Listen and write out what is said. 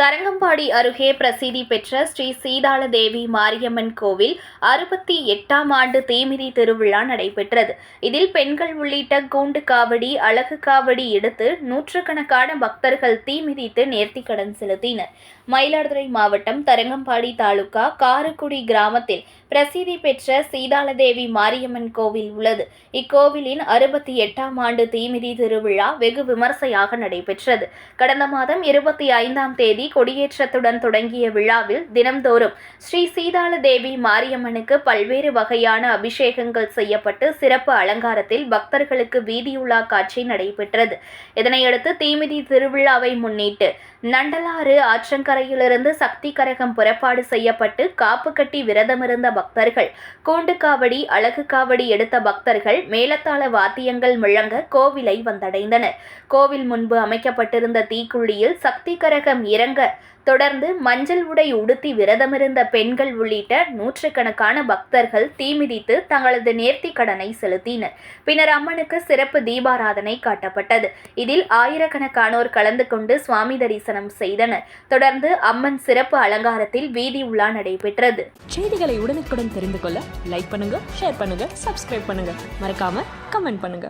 தரங்கம்பாடி அருகே பிரசித்தி பெற்ற ஸ்ரீ சீதாள தேவி மாரியம்மன் கோவில் அறுபத்தி எட்டாம் ஆண்டு தீமிதி திருவிழா நடைபெற்றது. இதில் பெண்கள் உள்ளிட்ட கூண்டு காவடி அழகு காவடி எடுத்து நூற்றுக்கணக்கான பக்தர்கள் தீமிதித்து நேர்த்திக்கடன் செலுத்தினர். மயிலாடுதுறை மாவட்டம் தரங்கம்பாடி தாலுகா காரக்குடி கிராமத்தில் பிரசித்தி பெற்ற சீதாளதேவி மாரியம்மன் கோவில் உள்ளது. இக்கோவிலின் அறுபத்தி எட்டாம் ஆண்டு தீமிதி திருவிழா வெகு விமர்சையாக நடைபெற்றது. கடந்த மாதம் இருபத்தி ஐந்தாம் தேதி கொடியேற்றத்துடன் தொடங்கிய விழாவில் தினம்தோறும் ஸ்ரீ சீதாள தேவி மாரியம்மனுக்கு பல்வேறு வகையான அபிஷேகங்கள் செய்யப்பட்டு சிறப்பு அலங்காரத்தில் பக்தர்களுக்கு வீதியுலா காட்சி நடைபெற்றது. இதனையடுத்து தீமிதி திருவிழாவை முன்னிட்டு நண்டலாறு ஆற்றங்கரையிலிருந்து சக்தி கரகம் புறப்பாடு செய்யப்பட்டு காப்பு கட்டி விரதமிருந்த பக்தர்கள் கூண்டு காவடி அழகு காவடி எடுத்த பக்தர்கள் மேலத்தாள வாத்தியங்கள் முழங்க கோவிலை வந்தடைந்தனர். கோவில் முன்பு அமைக்கப்பட்டிருந்த தீக்குழியில் சக்தி கரகம் இறங்க தொடர்ந்து மஞ்சள் உடை உடுத்தி விரதமிருந்த பெண்கள் உள்ளிட்ட நூற்றுக்கணக்கான பக்தர்கள் தீமிதித்து தங்களது நேர்த்தி கடனை செலுத்தினர். பின்னர் அம்மனுக்கு சிறப்பு தீபாராதனை காட்டப்பட்டது. இதில் ஆயிரக்கணக்கானோர் கலந்து கொண்டு சுவாமி தரிசனம் செய்தனர். தொடர்ந்து அம்மன் சிறப்பு அலங்காரத்தில் வீதி உலா நடைபெற்றது. செய்திகளை உடனுக்குடன் தெரிந்து கொள்ள லைக் பண்ணுங்க ஷேர் பண்ணுங்க சப்ஸ்கிரைப் பண்ணுங்க. மறக்காம கமெண்ட் பண்ணுங்க.